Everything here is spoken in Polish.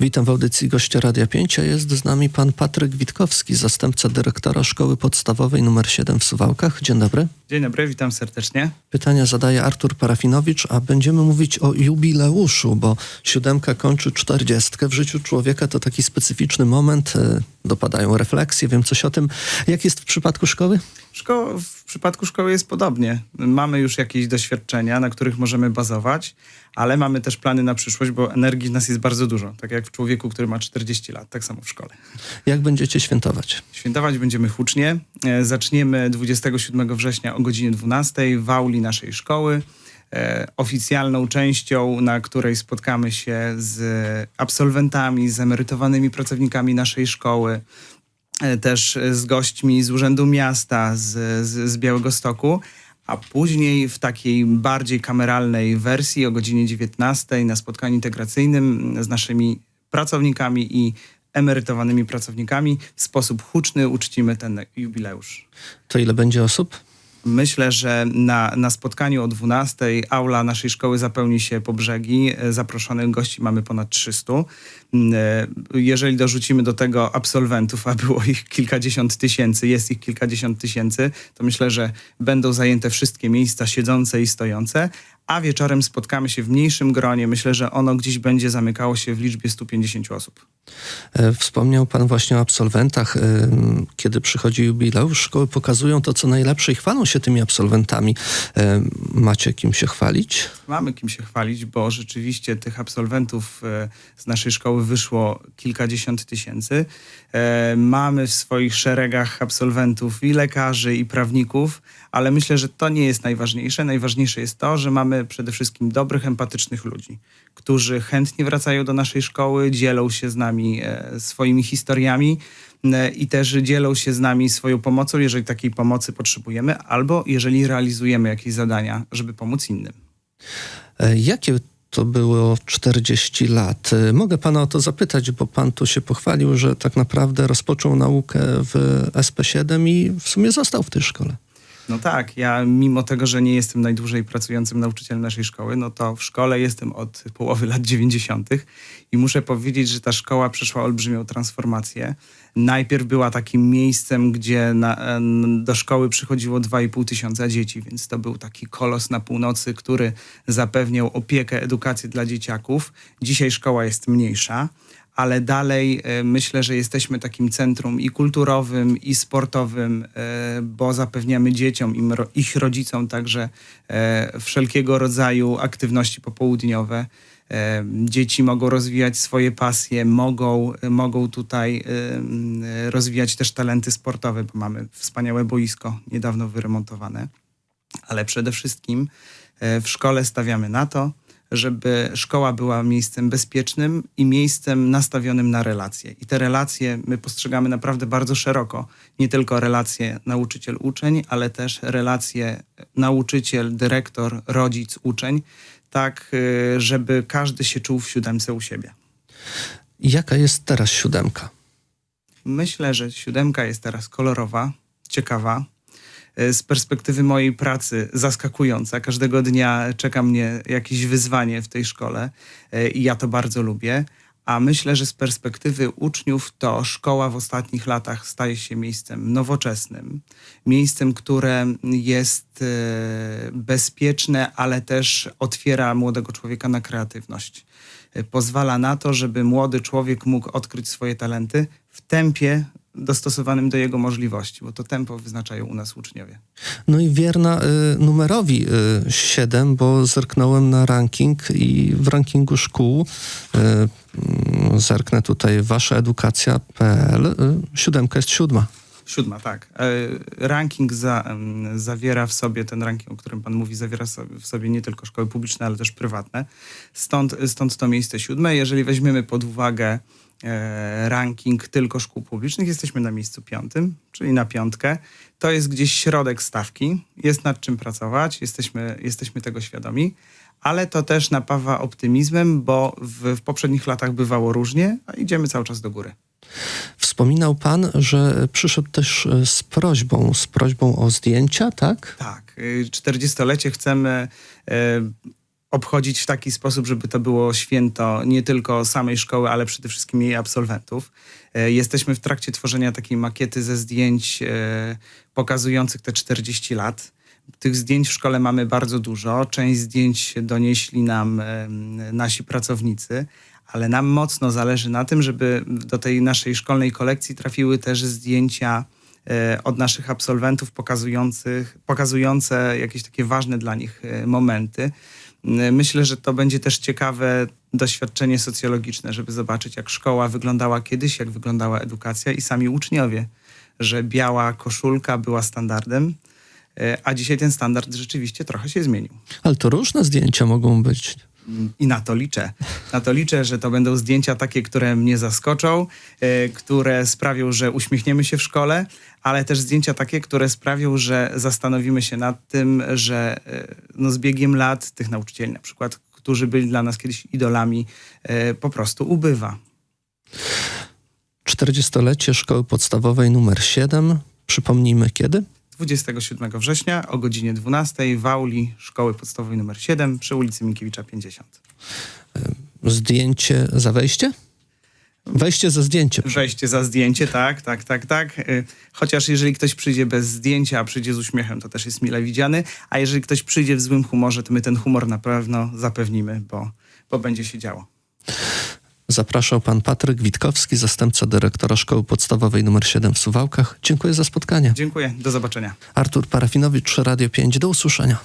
Witam w audycji gościa Radia 5. a Jest z nami pan Patryk Witkowski, zastępca dyrektora Szkoły Podstawowej nr 7 w Suwałkach. Dzień dobry. Dzień dobry, witam serdecznie. Pytania zadaje Artur Parafinowicz, a będziemy mówić o jubileuszu, bo siódemka kończy czterdziestkę. W życiu człowieka to taki specyficzny moment, e, dopadają refleksje, wiem coś o tym. Jak jest w przypadku szkoły? Szko w przypadku szkoły jest podobnie. Mamy już jakieś doświadczenia, na których możemy bazować, ale mamy też plany na przyszłość, bo energii w nas jest bardzo dużo. Tak jak w człowieku, który ma 40 lat, tak samo w szkole. Jak będziecie świętować? Świętować będziemy hucznie. E, Zaczniemy 27 września o godzinie 12 w auli naszej szkoły. E, Oficjalną częścią, na której spotkamy się z absolwentami, z emerytowanymi pracownikami naszej szkoły, też z gośćmi z Urzędu Miasta, z, z, z Białego Stoku, a później w takiej bardziej kameralnej wersji o godzinie 19 na spotkaniu integracyjnym z naszymi pracownikami i emerytowanymi pracownikami w sposób huczny uczcimy ten jubileusz. To ile będzie osób? Myślę, że na, na spotkaniu o 12 aula naszej szkoły zapełni się po brzegi. E, Zaproszonych gości mamy ponad 300. Mm, e, Jeżeli dorzucimy do tego absolwentów, a było ich kilkadziesiąt tysięcy, jest ich kilkadziesiąt tysięcy, to myślę, że będą zajęte wszystkie miejsca siedzące i stojące, a wieczorem spotkamy się w mniejszym gronie. Myślę, że ono gdzieś będzie zamykało się w liczbie 150 osób. E, Wspomniał pan właśnie o absolwentach. E, Kiedy przychodzi jubileusz, szkoły pokazują to, co najlepsze i chwalą się tymi absolwentami. E, Macie kim się chwalić? Mamy kim się chwalić, bo rzeczywiście tych absolwentów z naszej szkoły wyszło kilkadziesiąt tysięcy. Mamy w swoich szeregach absolwentów i lekarzy, i prawników, ale myślę, że to nie jest najważniejsze. Najważniejsze jest to, że mamy przede wszystkim dobrych, empatycznych ludzi, którzy chętnie wracają do naszej szkoły, dzielą się z nami e, swoimi historiami e, i też dzielą się z nami swoją pomocą, jeżeli takiej pomocy potrzebujemy, albo jeżeli realizujemy jakieś zadania, żeby pomóc innym. E, Jakie to było 40 lat? Mogę pana o to zapytać, bo pan tu się pochwalił, że tak naprawdę rozpoczął naukę w SP7 i w sumie został w tej szkole. No tak, ja mimo tego, że nie jestem najdłużej pracującym nauczycielem naszej szkoły, no to w szkole jestem od połowy lat 90. i muszę powiedzieć, że ta szkoła przeszła olbrzymią transformację. Najpierw była takim miejscem, gdzie na, em, do szkoły przychodziło 2,5 tysiąca dzieci, więc to był taki kolos na północy, który zapewniał opiekę, edukację dla dzieciaków. Dzisiaj szkoła jest mniejsza ale dalej e, myślę, że jesteśmy takim centrum i kulturowym, i sportowym, e, bo zapewniamy dzieciom, ich rodzicom także e, wszelkiego rodzaju aktywności popołudniowe. Dzieci mogą rozwijać swoje pasje, mogą, mogą tutaj rozwijać też talenty sportowe, bo mamy wspaniałe boisko, niedawno wyremontowane. Ale przede wszystkim w szkole stawiamy na to, żeby szkoła była miejscem bezpiecznym i miejscem nastawionym na relacje. I te relacje my postrzegamy naprawdę bardzo szeroko. Nie tylko relacje nauczyciel-uczeń, ale też relacje nauczyciel, dyrektor, rodzic, uczeń, tak y, żeby każdy się czuł w siódemce u siebie. Jaka jest teraz siódemka? Myślę, że siódemka jest teraz kolorowa, ciekawa. E, Z perspektywy mojej pracy zaskakująca. Każdego dnia czeka mnie jakieś wyzwanie w tej szkole e, i ja to bardzo lubię. A myślę, że z perspektywy uczniów to szkoła w ostatnich latach staje się miejscem nowoczesnym, miejscem, które jest e, bezpieczne, ale też otwiera młodego człowieka na kreatywność. Pozwala na to, żeby młody człowiek mógł odkryć swoje talenty w tempie dostosowanym do jego możliwości, bo to tempo wyznaczają u nas uczniowie. No i wierna y, numerowi y, 7, bo zerknąłem na ranking i w rankingu szkół y, mm, zerknę tutaj waszaedukacja.pl y, siódemka jest siódma. Siódma, tak. E, Ranking za, em, zawiera w sobie, ten ranking, o którym pan mówi, zawiera w sobie nie tylko szkoły publiczne, ale też prywatne. Stąd, stąd to miejsce siódme. Jeżeli weźmiemy pod uwagę ranking tylko szkół publicznych, jesteśmy na miejscu piątym, czyli na piątkę. To jest gdzieś środek stawki, jest nad czym pracować, jesteśmy, jesteśmy tego świadomi, ale to też napawa optymizmem, bo w, w poprzednich latach bywało różnie, a idziemy cały czas do góry. Wspominał pan, że przyszedł też y, z prośbą, z prośbą o zdjęcia, tak? Tak, y, 40-lecie chcemy e, obchodzić w taki sposób, żeby to było święto nie tylko samej szkoły, ale przede wszystkim jej absolwentów. E, Jesteśmy w trakcie tworzenia takiej makiety ze zdjęć e, pokazujących te 40 lat. Tych zdjęć w szkole mamy bardzo dużo. Część zdjęć donieśli nam em, nasi pracownicy, ale nam mocno zależy na tym, żeby do tej naszej szkolnej kolekcji trafiły też zdjęcia e, od naszych absolwentów pokazujących, pokazujące jakieś takie ważne dla nich e, momenty. M, Myślę, że to będzie też ciekawe doświadczenie socjologiczne, żeby zobaczyć, jak szkoła wyglądała kiedyś, jak wyglądała edukacja i sami uczniowie, że biała koszulka była standardem, e, a dzisiaj ten standard rzeczywiście trochę się zmienił. Ale to różne zdjęcia mogą być. I na to liczę. Na to liczę, że to będą zdjęcia takie, które mnie zaskoczą, e, które sprawią, że uśmiechniemy się w szkole, ale też zdjęcia takie, które sprawią, że zastanowimy się nad tym, że e, no, z biegiem lat tych nauczycieli na przykład, którzy byli dla nas kiedyś idolami, e, po prostu ubywa. 40-lecie szkoły podstawowej numer 7. Przypomnijmy kiedy? 27 września o godzinie 12 w auli Szkoły Podstawowej nr 7 przy ulicy Minkiewicza 50. Zdjęcie za wejście? Wejście za zdjęcie. Wejście za zdjęcie, tak, tak, tak, tak. Y, Chociaż jeżeli ktoś przyjdzie bez zdjęcia, a przyjdzie z uśmiechem, to też jest mile widziany. A jeżeli ktoś przyjdzie w złym humorze, to my ten humor na pewno zapewnimy, bo, bo będzie się działo. Zapraszał pan Patryk Witkowski, zastępca dyrektora Szkoły Podstawowej numer 7 w Suwałkach. Dziękuję za spotkanie. Dziękuję, do zobaczenia. Artur Parafinowicz, Radio 5. Do usłyszenia.